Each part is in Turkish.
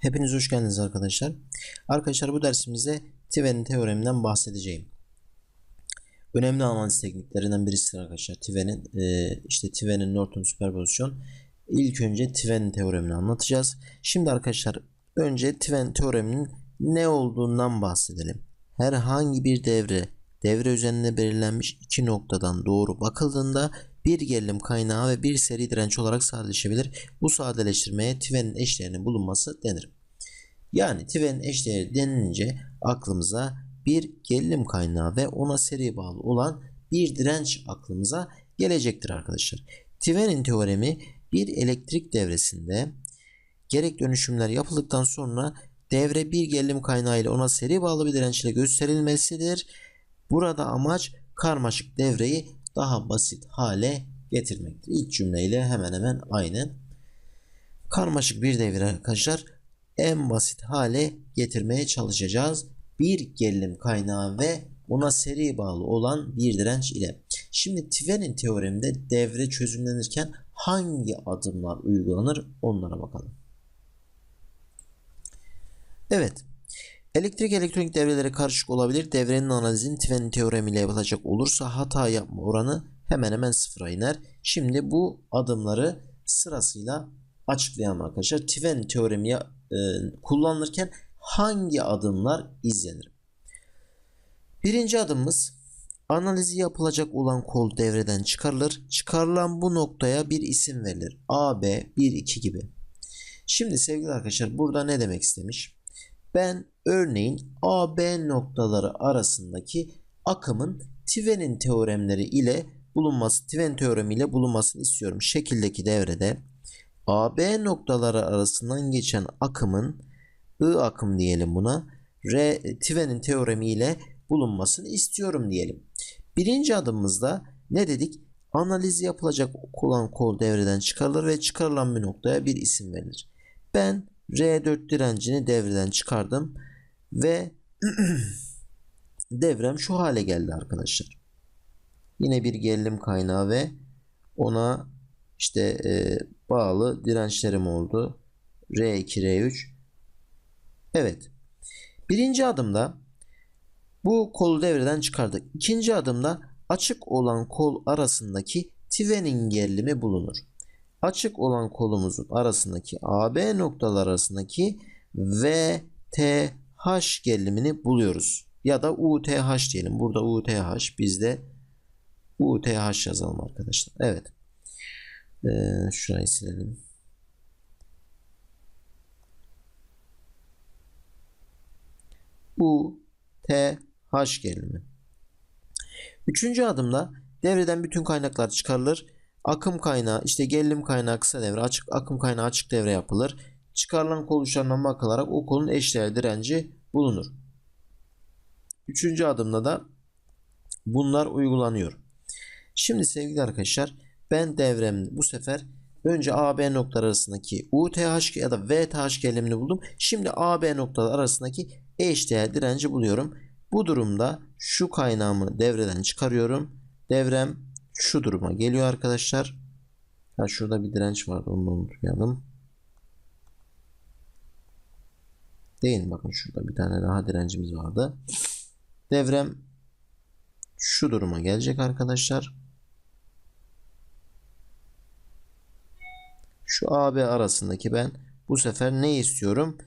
Hepiniz hoş geldiniz arkadaşlar. Arkadaşlar bu dersimizde Tiven'in teoreminden bahsedeceğim. Önemli analiz tekniklerinden birisidir arkadaşlar. Tiven'in e, işte Tiven'in Norton süperpozisyon. İlk önce Tiven'in teoremini anlatacağız. Şimdi arkadaşlar önce Tiven teoreminin ne olduğundan bahsedelim. Herhangi bir devre devre üzerinde belirlenmiş iki noktadan doğru bakıldığında bir gerilim kaynağı ve bir seri direnç olarak sadeleşebilir. Bu sadeleştirmeye Tiven'in eşdeğerinin bulunması denir. Yani Tiven'in eşdeğeri denilince aklımıza bir gerilim kaynağı ve ona seri bağlı olan bir direnç aklımıza gelecektir arkadaşlar. Tiven'in teoremi bir elektrik devresinde gerek dönüşümler yapıldıktan sonra devre bir gerilim kaynağı ile ona seri bağlı bir direnç ile gösterilmesidir. Burada amaç karmaşık devreyi daha basit hale getirmektir. İlk cümleyle hemen hemen aynı. Karmaşık bir devre arkadaşlar en basit hale getirmeye çalışacağız. Bir gerilim kaynağı ve ona seri bağlı olan bir direnç ile. Şimdi Tiven'in teoreminde devre çözümlenirken hangi adımlar uygulanır onlara bakalım. Evet. Elektrik elektronik devreleri karışık olabilir. Devrenin analizini Tiven'in teoremiyle yapılacak olursa hata yapma oranı hemen hemen sıfıra iner. Şimdi bu adımları sırasıyla açıklayalım arkadaşlar. Tiven teoremi e, kullanılırken hangi adımlar izlenir? Birinci adımımız analizi yapılacak olan kol devreden çıkarılır. Çıkarılan bu noktaya bir isim verilir. A, B, 1, 2 gibi. Şimdi sevgili arkadaşlar burada ne demek istemiş? Ben örneğin A, B noktaları arasındaki akımın Tiven'in teoremleri ile bulunması, Tiven teoremi ile bulunmasını istiyorum. Şekildeki devrede AB noktaları arasından geçen akımın I akım diyelim buna. R Tiven'in teoremi ile bulunmasını istiyorum diyelim. Birinci adımımızda ne dedik? Analiz yapılacak olan kol devreden çıkarılır ve çıkarılan bir noktaya bir isim verilir. Ben R4 direncini devreden çıkardım ve devrem şu hale geldi arkadaşlar. Yine bir gerilim kaynağı ve ona işte e, bağlı dirençlerim oldu. R2, R3. Evet. Birinci adımda bu kolu devreden çıkardık. İkinci adımda açık olan kol arasındaki Tiven'in gerilimi bulunur. Açık olan kolumuzun arasındaki AB noktalar arasındaki VTH gerilimini buluyoruz. Ya da UTH diyelim. Burada UTH bizde UTH yazalım arkadaşlar. Evet. Ee, şurayı silelim. U T H gerilimi. Üçüncü adımda devreden bütün kaynaklar çıkarılır. Akım kaynağı işte gerilim kaynağı kısa devre açık akım kaynağı açık devre yapılır. Çıkarılan kol uçlarına bakılarak o kolun eşdeğer direnci bulunur. Üçüncü adımda da bunlar uygulanıyor. Şimdi sevgili arkadaşlar ben devrem bu sefer önce AB noktalar arasındaki UTH ya da VTH gerilimini buldum. Şimdi AB noktalar arasındaki eşdeğer direnci buluyorum. Bu durumda şu kaynağımı devreden çıkarıyorum. Devrem şu duruma geliyor arkadaşlar. Ha şurada bir direnç vardı onu unutmayalım. Değil? Bakın şurada bir tane daha direncimiz vardı. Devrem şu duruma gelecek arkadaşlar. Şu AB arasındaki ben bu sefer ne istiyorum?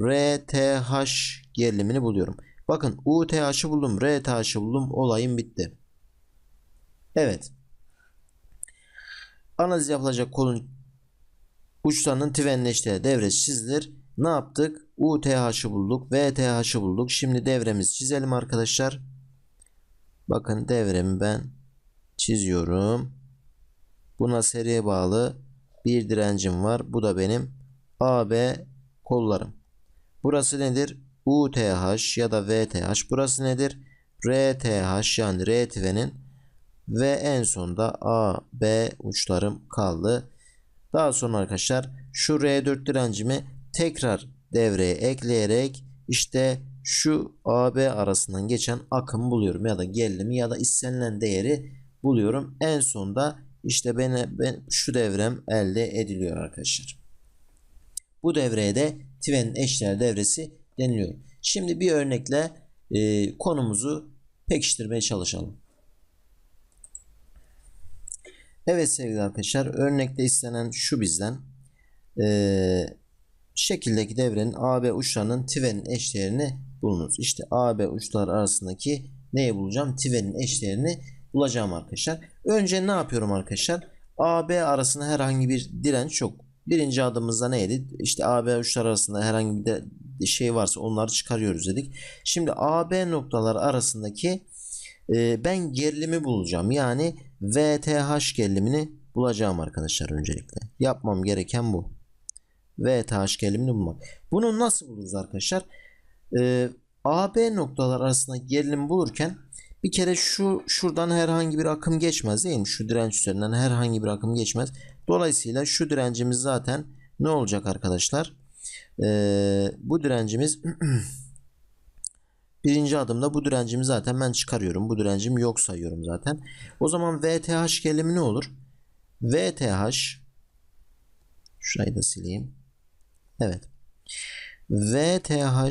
RTH gerilimini buluyorum. Bakın UTH'ı buldum, RTH'ı buldum. Olayım bitti. Evet. Analiz yapılacak kolun uçlarının tvenleştiği devresi çizilir. Ne yaptık? UTH'ı bulduk, VTH'ı bulduk. Şimdi devremizi çizelim arkadaşlar. Bakın devremi ben çiziyorum. Buna seriye bağlı bir direncim var. Bu da benim AB kollarım. Burası nedir? UTH ya da VTH. Burası nedir? RTH yani R tvenin ve en sonda AB uçlarım kaldı. Daha sonra arkadaşlar şu R4 direncimi tekrar devreye ekleyerek işte şu AB arasından geçen akım buluyorum ya da gerilimi ya da istenilen değeri buluyorum. En sonda işte ben, ben şu devrem elde ediliyor arkadaşlar. Bu devreye de Tven'in eşdeğer devresi deniliyor. Şimdi bir örnekle e, konumuzu pekiştirmeye çalışalım. Evet sevgili arkadaşlar örnekte istenen şu bizden e, şekildeki devrenin AB uçlarının Tven'in eşdeğerini bulunuz. İşte AB uçlar arasındaki neyi bulacağım? Tven'in eşdeğerini bulacağım arkadaşlar. Önce ne yapıyorum arkadaşlar? AB arasında herhangi bir direnç yok. Birinci adımımızda neydi? İşte AB uçlar arasında herhangi bir şey varsa onları çıkarıyoruz dedik. Şimdi AB noktalar arasındaki e, ben gerilimi bulacağım. Yani VTH gerilimini bulacağım arkadaşlar öncelikle. Yapmam gereken bu. VTH gerilimini bulmak. Bunu nasıl buluruz arkadaşlar? E, AB noktalar arasında gerilim bulurken bir kere şu şuradan herhangi bir akım geçmez değil mi? Şu direnç üzerinden herhangi bir akım geçmez. Dolayısıyla şu direncimiz zaten ne olacak arkadaşlar? Ee, bu direncimiz birinci adımda bu direncimi zaten ben çıkarıyorum. Bu direncimi yok sayıyorum zaten. O zaman VTH gelimi ne olur? VTH şurayı da sileyim. Evet. VTH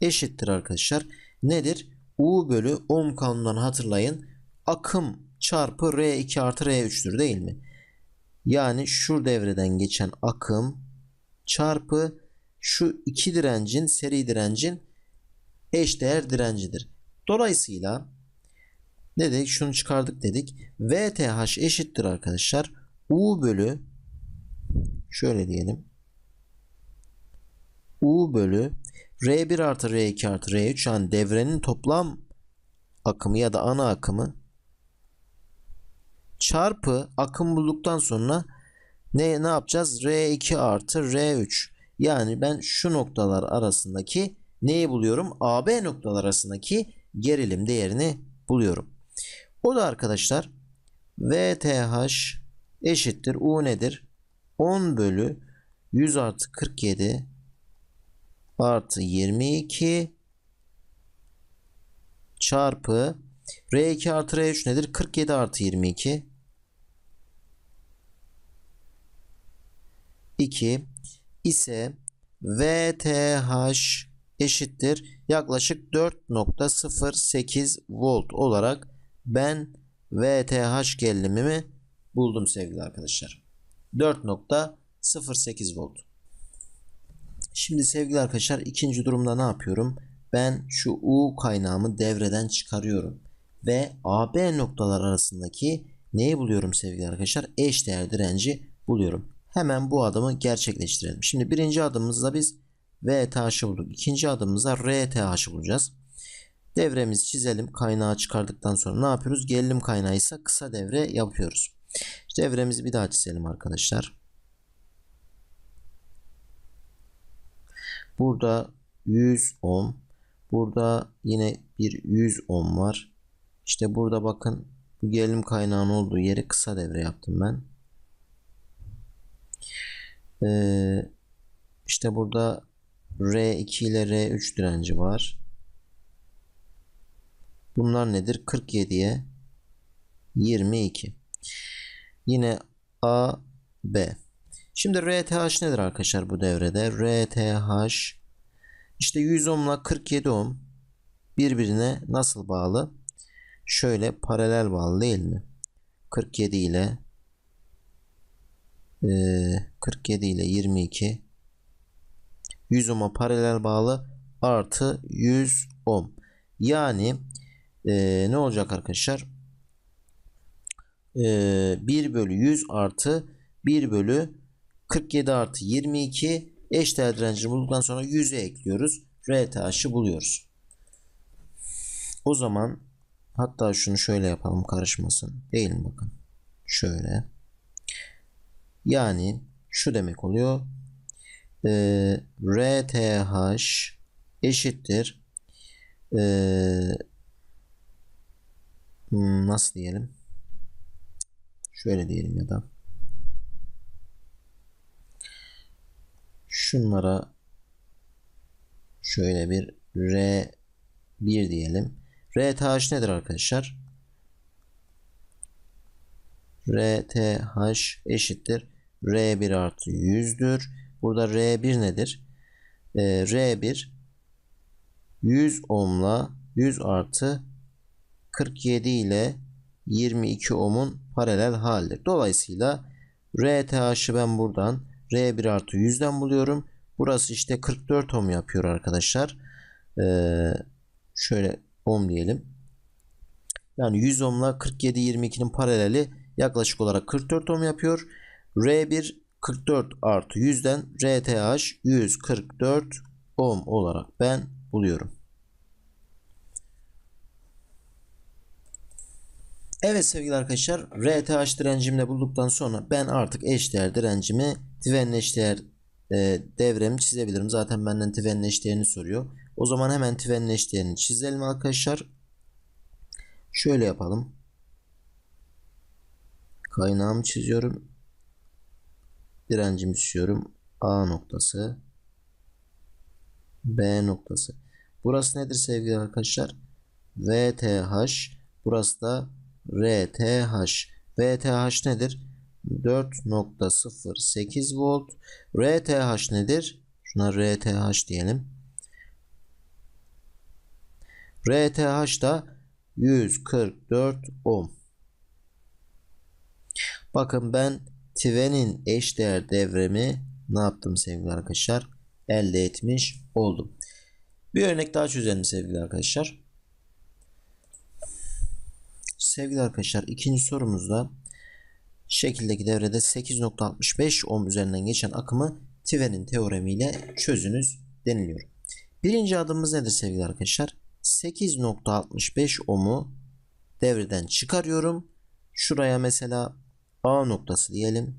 eşittir arkadaşlar. Nedir? U bölü ohm kanunundan hatırlayın. Akım çarpı R2 artı R3'tür değil mi? Yani şu devreden geçen akım çarpı şu iki direncin seri direncin eşdeğer direncidir. Dolayısıyla ne dedik? Şunu çıkardık dedik. VTH eşittir arkadaşlar. U bölü şöyle diyelim. U bölü R1 artı R2 artı R3 yani devrenin toplam akımı ya da ana akımı çarpı akım bulduktan sonra ne, ne yapacağız? R2 artı R3 yani ben şu noktalar arasındaki neyi buluyorum? AB noktalar arasındaki gerilim değerini buluyorum. O da arkadaşlar VTH eşittir U nedir? 10 bölü 100 artı 47 artı 22 çarpı R2 artı R3 nedir? 47 artı 22 2 ise VTH eşittir yaklaşık 4.08 volt olarak ben VTH gerilimimi buldum sevgili arkadaşlar. 4.08 volt. Şimdi sevgili arkadaşlar ikinci durumda ne yapıyorum? Ben şu U kaynağımı devreden çıkarıyorum. Ve AB noktalar arasındaki neyi buluyorum sevgili arkadaşlar? Eşdeğer direnci buluyorum. Hemen bu adımı gerçekleştirelim. Şimdi birinci adımımızda biz VTH'ı bulduk. İkinci adımımızda RTH'ı bulacağız. Devremizi çizelim. Kaynağı çıkardıktan sonra ne yapıyoruz? Gerilim kaynağı ise kısa devre yapıyoruz. Devremizi bir daha çizelim arkadaşlar. Burada 100 ohm. Burada yine bir 100 ohm var. İşte burada bakın bu gerilim kaynağının olduğu yeri kısa devre yaptım ben. Ee, işte burada R2 ile R3 direnci var. Bunlar nedir? 47'ye 22. Yine A, B. Şimdi RTH nedir arkadaşlar bu devrede? RTH işte 100 ohm ile 47 ohm birbirine nasıl bağlı? Şöyle paralel bağlı değil mi? 47 ile 47 ile 22 100 ohm'a paralel bağlı artı 100 ohm. Yani e, ne olacak arkadaşlar? E, 1 bölü 100 artı 1 bölü 47 artı 22 eşdeğer direncini bulduktan sonra 100'e ekliyoruz. RTH'ı buluyoruz. O zaman hatta şunu şöyle yapalım karışmasın. Değil mi bakın. Şöyle. Yani şu demek oluyor. Ee, RTH eşittir. Ee, nasıl diyelim? Şöyle diyelim ya da. Şunlara şöyle bir R1 diyelim. RTH nedir arkadaşlar? RTH eşittir. R1 artı 100'dür. Burada R1 nedir? Ee, R1 100 ohmla 100 artı 47 ile 22 ohmun paralel halidir. Dolayısıyla RTH'ı ben buradan R1 artı 100'den buluyorum. Burası işte 44 ohm yapıyor arkadaşlar. Ee, şöyle ohm diyelim. Yani 100 ohmla 47 22'nin paraleli yaklaşık olarak 44 ohm yapıyor. R1 44 artı 100'den RTH 144 ohm olarak ben buluyorum. Evet sevgili arkadaşlar RTH direncimi de bulduktan sonra ben artık eşdeğer direncimi Tven'in eşdeğer e, devremi çizebilirim. Zaten benden Tven'in eşdeğerini soruyor. O zaman hemen Tven'in eşdeğerini çizelim arkadaşlar. Şöyle yapalım. Kaynağımı çiziyorum. Direncimi çiziyorum. A noktası. B noktası. Burası nedir sevgili arkadaşlar? VTH. Burası da RTH. VTH nedir? 4.08 volt. RTH nedir? Şuna RTH diyelim. RTH da 144 ohm. Bakın ben Tven'in eşdeğer devremi ne yaptım sevgili arkadaşlar? Elde etmiş oldum. Bir örnek daha çözelim sevgili arkadaşlar. Sevgili arkadaşlar ikinci sorumuzda şekildeki devrede 8.65 ohm üzerinden geçen akımı Tven'in teoremiyle çözünüz deniliyor. Birinci adımımız nedir sevgili arkadaşlar? 8.65 ohm'u devreden çıkarıyorum. Şuraya mesela A noktası diyelim.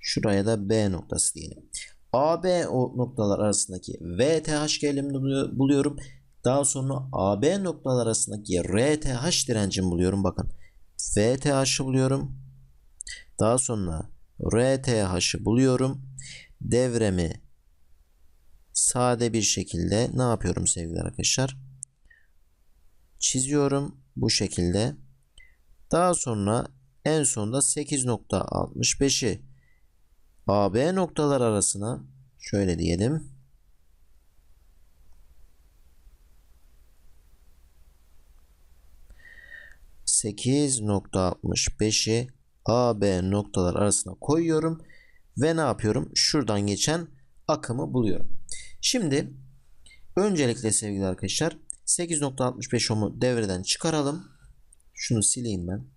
Şuraya da B noktası diyelim. AB o noktalar arasındaki VTH gerilimini buluyorum. Daha sonra AB noktalar arasındaki RTH direncimi buluyorum. Bakın VTH'ı buluyorum. Daha sonra RTH'ı buluyorum. Devremi sade bir şekilde ne yapıyorum sevgili arkadaşlar? Çiziyorum bu şekilde. Daha sonra en sonunda 8.65'i AB noktalar arasına şöyle diyelim. Sekiz nokta altmış beşi AB noktalar arasına koyuyorum ve ne yapıyorum? Şuradan geçen akımı buluyorum. Şimdi öncelikle sevgili arkadaşlar 8.65 ohm'u devreden çıkaralım. Şunu sileyim ben.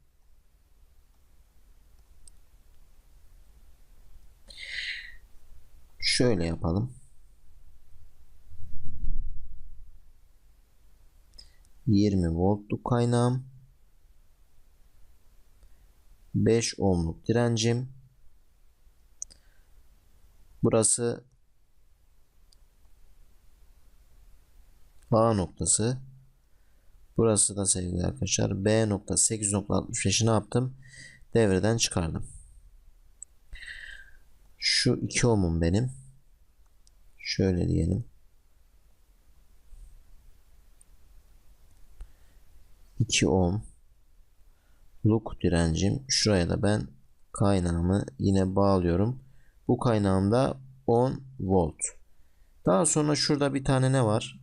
Şöyle yapalım. 20 voltluk kaynağım. 5 ohmluk direncim. Burası A noktası. Burası da sevgili arkadaşlar B noktası 8.65'i ne yaptım? Devreden çıkardım. Şu 2 ohmum benim. Şöyle diyelim. 2 ohm luk direncim. Şuraya da ben kaynağımı yine bağlıyorum. Bu kaynağımda 10 volt. Daha sonra şurada bir tane ne var?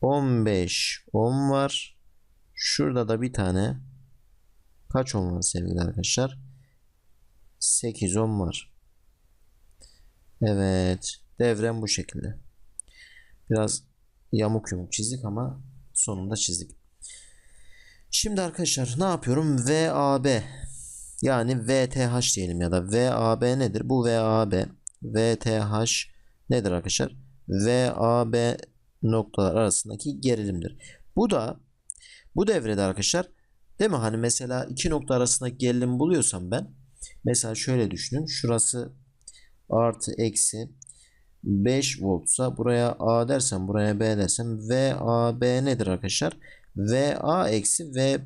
15 ohm var. Şurada da bir tane kaç ohm var sevgili arkadaşlar? 8 ohm var. Evet. Devrem bu şekilde. Biraz yamuk yumuk çizdik ama sonunda çizdik. Şimdi arkadaşlar ne yapıyorum? VAB yani VTH diyelim ya da VAB nedir? Bu VAB VTH nedir arkadaşlar? VAB noktalar arasındaki gerilimdir. Bu da bu devrede arkadaşlar değil mi? Hani mesela iki nokta arasındaki gerilim buluyorsam ben mesela şöyle düşünün. Şurası artı eksi 5 voltsa buraya A dersem buraya B dersem VAB nedir arkadaşlar? VA eksi V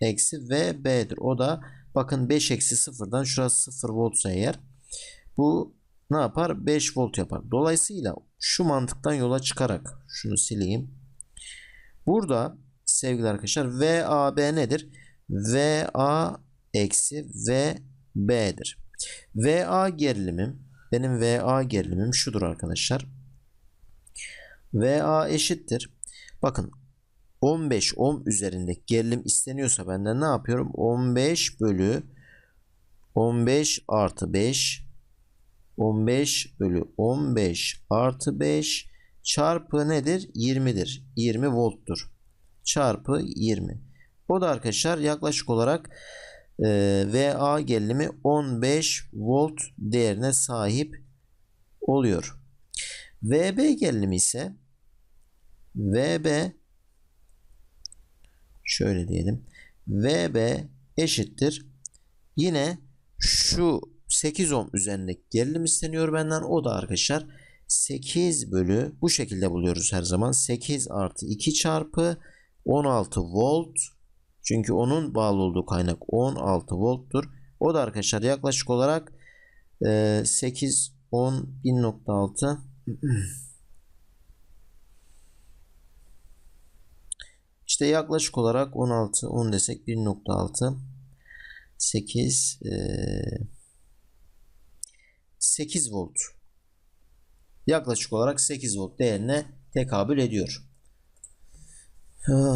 eksi VB'dir. O da bakın 5 eksi 0'dan şurası 0 voltsa eğer bu ne yapar? 5 volt yapar. Dolayısıyla şu mantıktan yola çıkarak şunu sileyim. Burada sevgili arkadaşlar VAB nedir? VA eksi VB'dir. VA gerilimim benim VA gerilimim şudur arkadaşlar. VA eşittir. Bakın 15 ohm üzerindeki gerilim isteniyorsa benden ne yapıyorum? 15 bölü 15 artı 5 15 bölü 15 artı 5 çarpı nedir? 20'dir. 20 volttur. Çarpı 20. O da arkadaşlar yaklaşık olarak e, VA gerilimi 15 volt değerine sahip oluyor. VB gerilimi ise VB şöyle diyelim. VB eşittir. Yine şu 8 ohm üzerindeki gerilim isteniyor benden. O da arkadaşlar 8 bölü bu şekilde buluyoruz her zaman. 8 artı 2 çarpı 16 volt. Çünkü onun bağlı olduğu kaynak 16 volttur. O da arkadaşlar yaklaşık olarak 8 10 1.6 İşte yaklaşık olarak 16 10 desek 1.6 8 8 volt yaklaşık olarak 8 volt değerine tekabül ediyor.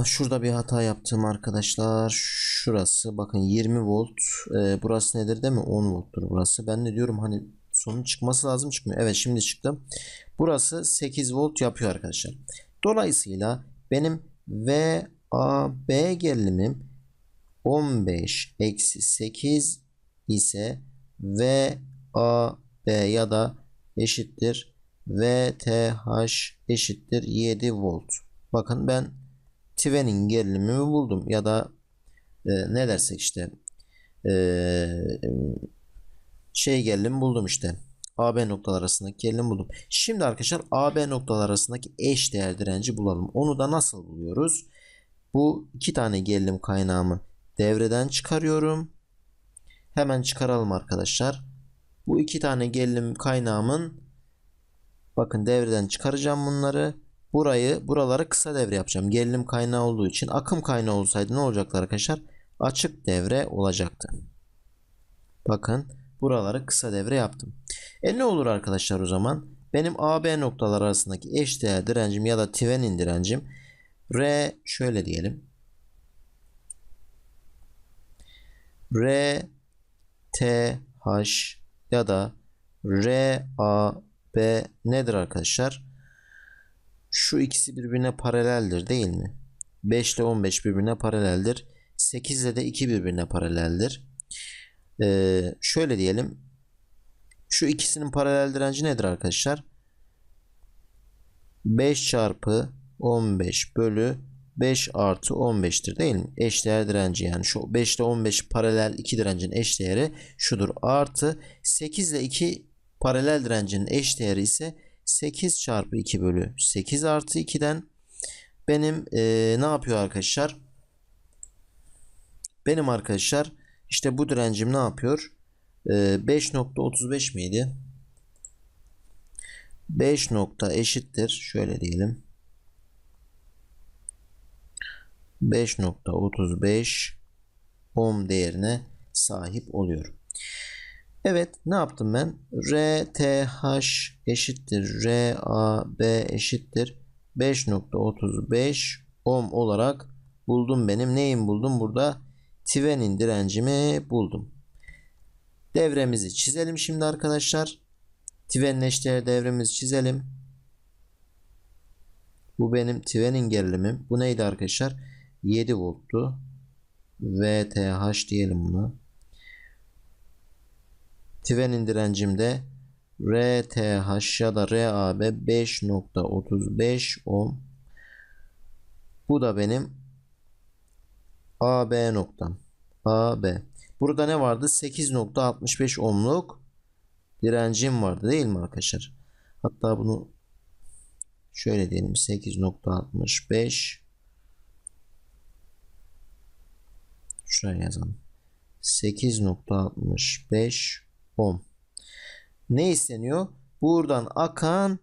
Şurada bir hata yaptım arkadaşlar. Şurası bakın 20 volt. Ee, burası nedir değil mi? 10 volttur burası. Ben de diyorum hani sonun çıkması lazım çıkmıyor. Evet şimdi çıktı. Burası 8 volt yapıyor arkadaşlar. Dolayısıyla benim VAB gerilimim 15 eksi 8 ise VAB ya da eşittir VTH eşittir 7 volt. Bakın ben Tvenin gerilimimi buldum ya da e, ne dersek işte e, şey gerilim buldum işte. AB noktalar arasındaki gerilim buldum. Şimdi arkadaşlar AB noktalar arasındaki eş değer direnci bulalım. Onu da nasıl buluyoruz? Bu iki tane gerilim kaynağımı devreden çıkarıyorum. Hemen çıkaralım arkadaşlar. Bu iki tane gerilim kaynağımın bakın devreden çıkaracağım bunları. Burayı buraları kısa devre yapacağım. Gerilim kaynağı olduğu için akım kaynağı olsaydı ne olacaktı arkadaşlar? Açık devre olacaktı. Bakın buraları kısa devre yaptım. E ne olur arkadaşlar o zaman? Benim AB noktalar arasındaki eşdeğer direncim ya da Thevenin direncim R şöyle diyelim. R T H ya da R A B nedir arkadaşlar? Şu ikisi birbirine paraleldir değil mi? 5 ile 15 birbirine paraleldir. 8 ile de 2 birbirine paraleldir. Ee, şöyle diyelim. Şu ikisinin paralel direnci nedir arkadaşlar? 5 çarpı 15 bölü 5 artı 15'tir değil mi? Eşdeğer direnci yani şu 5 ile 15 paralel 2 direncin eşdeğeri şudur. Artı 8 ile 2 paralel direncinin eşdeğeri ise 8 çarpı 2 bölü 8 artı 2'den benim e, ne yapıyor arkadaşlar? Benim arkadaşlar işte bu direncim ne yapıyor? E, 5.35 miydi? 5 nokta eşittir. Şöyle diyelim. 5.35 ohm değerine sahip oluyor. Evet ne yaptım ben? RTH eşittir RAB eşittir 5.35 ohm olarak buldum benim. Neyim buldum? Burada Tvenin direncimi buldum. Devremizi çizelim şimdi arkadaşlar. Eşdeğer devremizi çizelim. Bu benim Tvenin gerilimim. Bu neydi arkadaşlar? 7 volttu. VTH diyelim buna. Tvenin direncimde RTH ya da RAB 5.35 ohm. Bu da benim AB noktam. AB. Burada ne vardı? 8.65 ohmluk direncim vardı değil mi arkadaşlar? Hatta bunu şöyle diyelim 8.65 şuraya yazalım. 8.65 ohm. Ne isteniyor? Buradan akan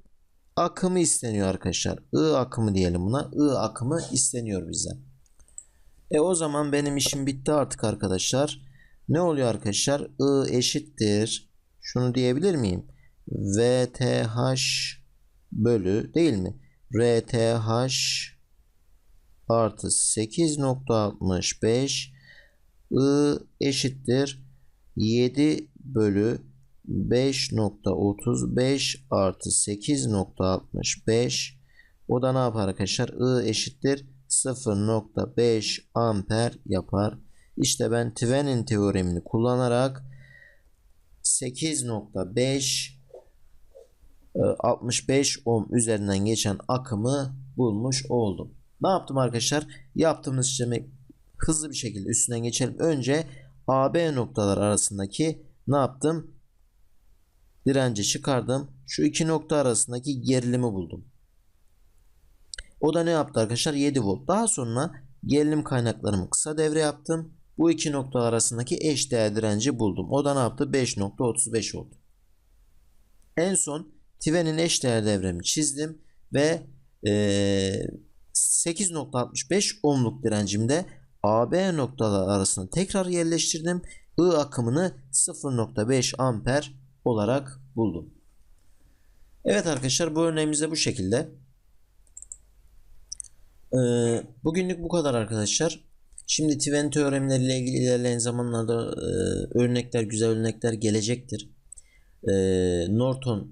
akımı isteniyor arkadaşlar. I akımı diyelim buna. I akımı isteniyor bizden. E o zaman benim işim bitti artık arkadaşlar. ne oluyor arkadaşlar? I eşittir. Şunu diyebilir miyim? VTH bölü değil mi? RTH artı 8.65 I eşittir 7 bölü 5.35 artı 8.65 o da ne yapar arkadaşlar? I eşittir 0.5 amper yapar. İşte ben Thevenin teoremini kullanarak 8.5 e, 65 ohm üzerinden geçen akımı bulmuş oldum. Ne yaptım arkadaşlar? Yaptığımız işlemi hızlı bir şekilde üstünden geçelim. Önce AB noktalar arasındaki ne yaptım? Direnci çıkardım. Şu iki nokta arasındaki gerilimi buldum. O da ne yaptı arkadaşlar? 7 volt. Daha sonra gerilim kaynaklarımı kısa devre yaptım. Bu iki nokta arasındaki eş değer direnci buldum. O da ne yaptı? 5.35 volt. En son Tive'nin eş değer devremi çizdim ve ee, 8.65 ohmluk direncimde AB noktalar arasında tekrar yerleştirdim. I akımını 0.5 amper olarak buldum. Evet arkadaşlar bu örneğimiz de bu şekilde. Ee, bugünlük bu kadar arkadaşlar. Şimdi Tven teoremleriyle ilgili ilerleyen zamanlarda e, örnekler, güzel örnekler gelecektir. E, Norton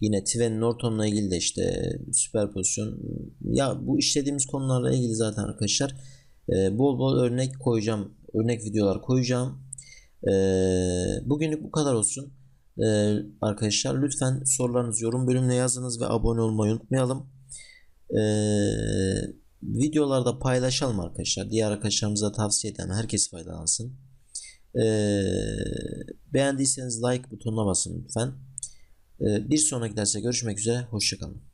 yine Tven Norton'la ilgili de işte süperpozisyon ya bu işlediğimiz konularla ilgili zaten arkadaşlar e, bol bol örnek koyacağım. Örnek videolar koyacağım. E, bugünlük bu kadar olsun. E, arkadaşlar lütfen sorularınızı yorum bölümüne yazınız ve abone olmayı unutmayalım. Eee videolarda paylaşalım arkadaşlar. Diğer arkadaşlarımıza tavsiye eden herkes faydalansın. Ee, beğendiyseniz like butonuna basın lütfen. Ee, bir sonraki derste görüşmek üzere. Hoşçakalın.